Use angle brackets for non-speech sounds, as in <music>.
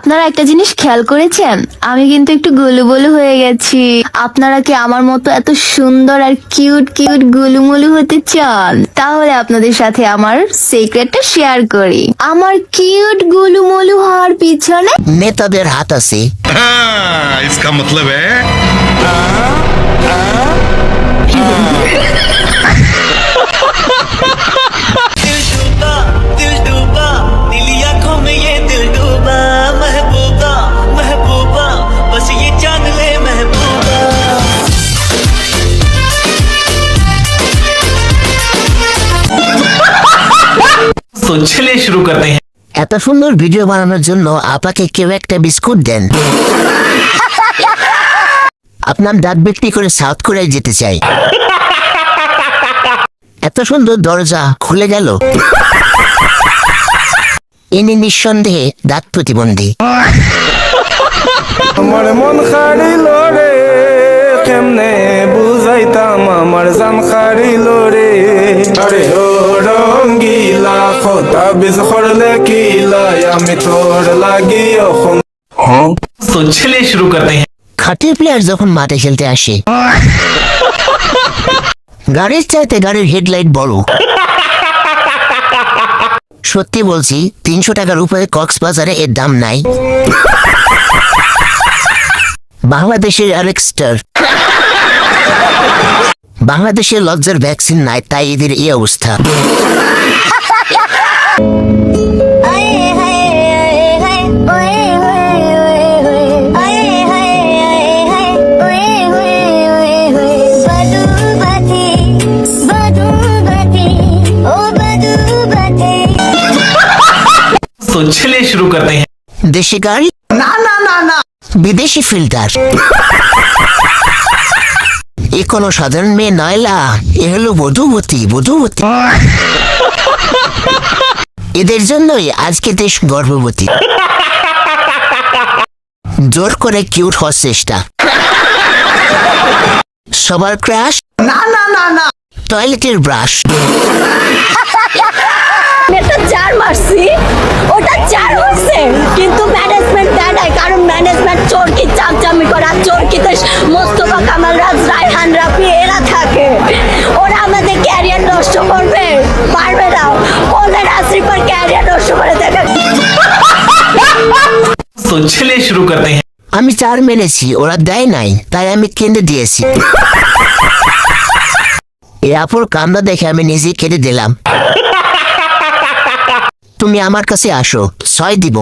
আপনারা একটা জিনিস খেয়াল করেছেন আমি কিন্তু একটু গুলুবুলু হয়ে গেছি আপনারা কি আমার মতো এত সুন্দর আর কিউট কিউট গুলুমুলু হতে চান তাহলে আপনাদের সাথে আমার সিক্রেটটা শেয়ার করি আমার কিউট গুলুমুলু হওয়ার পিছনে নেতাদের হাত আছে हाँ, इसका मतलब है <laughs> तो चलिए शुरू करते हैं এত সুন্দর ভিডিও বানানোর জন্য আপনাকে কেউ একটা বিস্কুট দেন আপনার দাঁত বিক্রি করে সাউথ কোরিয়ায় যেতে চাই এত সুন্দর দরজা খুলে গেল ইনি নিঃসন্দেহে দাঁত প্রতিবন্ধী আমার মন হারিল রে কেমনে বুঝাইতাম আমার জান হারিল রে আরে ও রঙ্গিলা খোতা বিজ খড়লে কি লয়? আমি তোর লাগিও হ্যাঁ? তো ছেলে শুরু করতে হ্যাঁ খাটির প্লেয়ার যখন মাঠে খেলতে আসে গাড়ির চাইতে গাড়ির হেডলাইট বড়। সত্যি বলছি তিনশো টাকার উপরে কক্সবাজারে এর দাম নাই। বাংলাদেশের আরেক বাংলাদেশের লজ্জার ভ্যাকসিন নাই তাই এদের এই অবস্থা। तो चलिए शुरू करते हैं দেশি গাড়ি না না না না বিদেশি ফিল্টার এ কোনো সাধারণ মেয়ে নয়লা এ হলো বধূবতী বধূবতী এদের জন্যই আজকে দেশ গর্ভবতী। জোর করে কিউট হওয়ার চেষ্টা। সবার ক্রাশ? না না না না। টয়লেটের ব্রাশ। একটা চার মারছি। ওটা চার হয়েছে কিন্তু ম্যানেজমেন্ট দেয় নাই কারণ ম্যানেজমেন্ট চোরকি চামচামি করা চোরকিতে तो चलिए शुरू करते हैं আমি চার মেরেছি ওরা দেয় নাই তাই আমি কেঁদে দিয়েছি এ আপুর কান্দা দেখে আমি নিজে কেঁদে দিলাম তুমি আমার কাছে আসো ছয় দিব